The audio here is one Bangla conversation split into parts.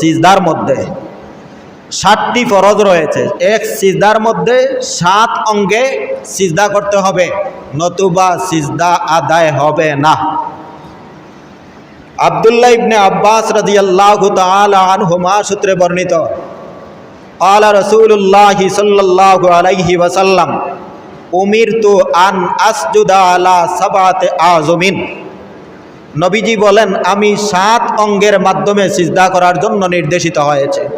সিজদার মধ্যে ষাটটি ফরজ রয়েছে এক সিজদার মধ্যে সাত অঙ্গে সিজদা করতে হবে নতুবা সিজদা আদায় হবে না আবদুল্লাহ ইবনে আব্বাস রাদিয়াল্লাহু তাআলা আনহুমা সূত্রে বর্ণিত قال رسول الله صلى الله عليه وسلم উমিরতু আন আসজুদা আলা সাবাতে আজমিন নবীজি বলেন, আমি সাত অঙ্গের মাধ্যমে সিজদা করার জন্য নির্দেশিত হয়েছে।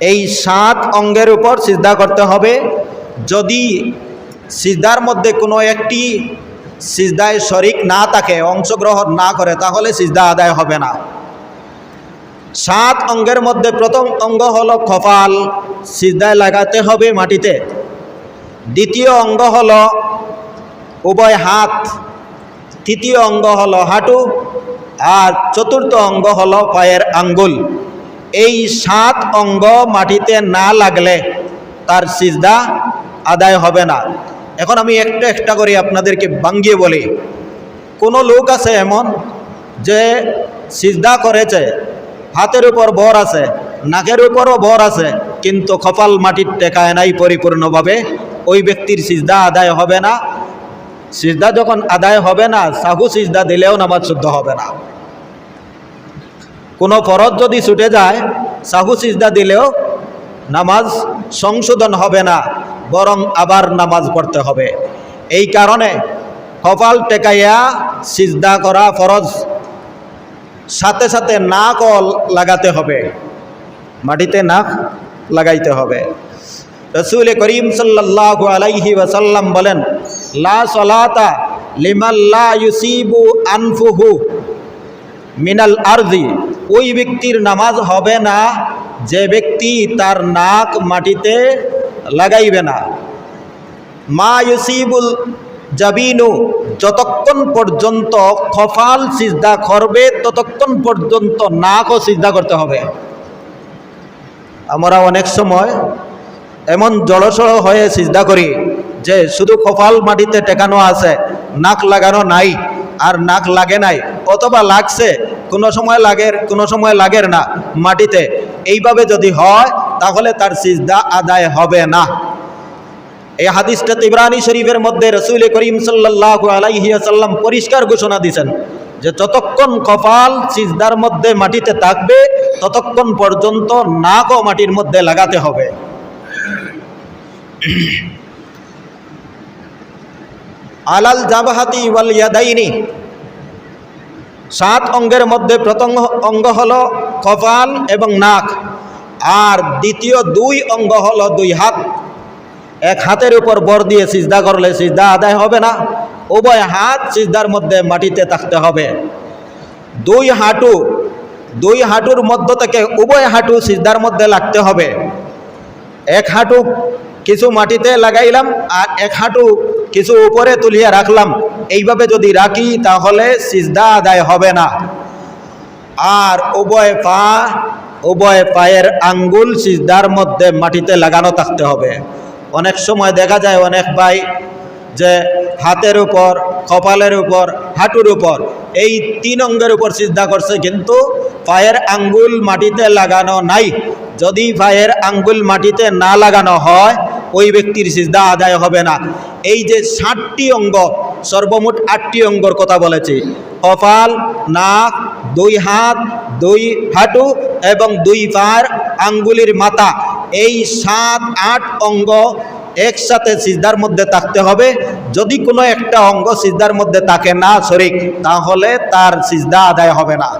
এই সাত অঙ্গের উপর সিজদা করতে হবে। যদি সিজদার মধ্যে কোনো একটি সিজদায় শরিক না থাকে, অংশগ্রহণ না করে, তাহলে সিজদা আদায় হবে না। সাত অঙ্গের মধ্যে প্রথম অঙ্গ হলো কপাল, সিজদায় লাগাতে হবে মাটিতে। দ্বিতীয় অঙ্গ হলো উভয় হাত তৃতীয় অঙ্গ হলো হাঁটু আর চতুর্থ অঙ্গ হলো পায়ের আঙ্গুল। এই সাত অঙ্গ মাটিতে না লাগলে তার সিজদা আদায় হবে না। এখন আমি একটা একটা করে আপনাদেরকে বাঙ্গিয়ে বলি। কোনো লোক আছে এমন যে সিজদা করেছে, হাতের উপর ভর আছে, নাকের উপরও ভর আছে, কিন্তু কপাল মাটির টেকায় নাই পরিপূর্ণভাবে, ওই ব্যক্তির সিজদা আদায় হবে না। সিজদা যখন আদায় হবে না, সাহু সিজদা দিলেও নামাজ শুদ্ধ হবে না। কোনো ফরজ যদি ছুটে যায়, সাহু সিজদা দিলেও নামাজ সংশোধন হবে না, বরং আবার নামাজ পড়তে হবে। এই কারণে কপাল টেকাইয়া সিজদা করা ফরজ। সাথে সাথে নাকও লাগাতে হবে, মাটিতে নাক লাগাইতে হবে। রসুল করিম সাল্লাহ আলাইহি ওয়াসাল্লাম বলেন, লা সলাতা লিমাল্লা ইউসিবু আনফুহু মিনাল আরজি ওই ব্যক্তির নামাজ হবে না, যে ব্যক্তি তার নাক মাটিতে লাগাইবে না। মা ইউসিবুল জাবিনু যতক্ষণ পর্যন্ত খফাল সিজদা করবে, ততক্ষণ পর্যন্ত নাকও সিজদা করতে হবে। আমরা অনেক সময় এমন জড়সড় হয়ে সিজদা করি যে শুধু কপাল মাটিতে টেকানো আছে, নাক লাগানো নাই আর নাক লাগে নাই, অথবা লাগছে, কোনো সময় লাগে কোনো সময় লাগের না মাটিতে। এইভাবে যদি হয়, তাহলে তার সিজদা আদায় হবে না। এই হাদিসটা তিবরানি শরীফের মধ্যে রসুল করিম সাল্লাহ আলাইসাল্লাম পরিষ্কার ঘোষণা দিয়েছেন যে যতক্ষণ কপাল সিজদার মধ্যে মাটিতে থাকবে, ততক্ষণ পর্যন্ত নাকও মাটির মধ্যে লাগাতে হবে। আলাল জাবাহাতি ওয়াল ইয়াদাইনি। সাত অঙ্গের মধ্যে প্রথম অঙ্গ হলো কপাল এবং নাক, আর দ্বিতীয় দুই অঙ্গ হলো দুই হাত। এক হাতের উপর বর দিয়ে সিজদা করলে সিজদা আদায় হবে না, উভয় হাত সিজদার মধ্যে মাটিতে থাকতে হবে। দুই হাঁটু, দুই হাঁটুর মধ্য থেকে উভয় হাঁটু সিজদার মধ্যে লাগতে হবে। এক হাঁটু কিছু মাটিতে লাগাইলাম আর এক হাঁটু কিছু উপরে তুলিয়া রাখলাম। এইভাবে যদি রাখি তাহলে সিজদা আদায় হবে না। আর উভয় পা, উভয় পায়ের আঙ্গুল সিজদার মধ্যে মাটিতে লাগানো থাকতে হবে। অনেক সময় দেখা যায় অনেক ভাই যে হাতের উপর, কপালের উপর, হাঁটুর উপর এই তিন অঙ্গের উপর সিজদা করছে কিন্তু পায়ের আঙ্গুল মাটিতে লাগানো নাই। যদি পায়ের আঙ্গুল মাটিতে না লাগানো হয় ওই ব্যক্তির সিজদা আদায় হবে না। এই যে ষাটটি অঙ্গ, সর্বমোট আটটি অঙ্গর কথা বলেছে। কপাল, নাক, দুই হাত, দুই হাঁটু এবং দুই পার আঙ্গুলির মাথা, এই সাত, আট অঙ্গ একসাথে সিজদার মধ্যে থাকতে হবে। যদি কোনো একটা অঙ্গ সিজদার মধ্যে থাকে না শরিক, তাহলে তার সিজদা আদায় হবে না।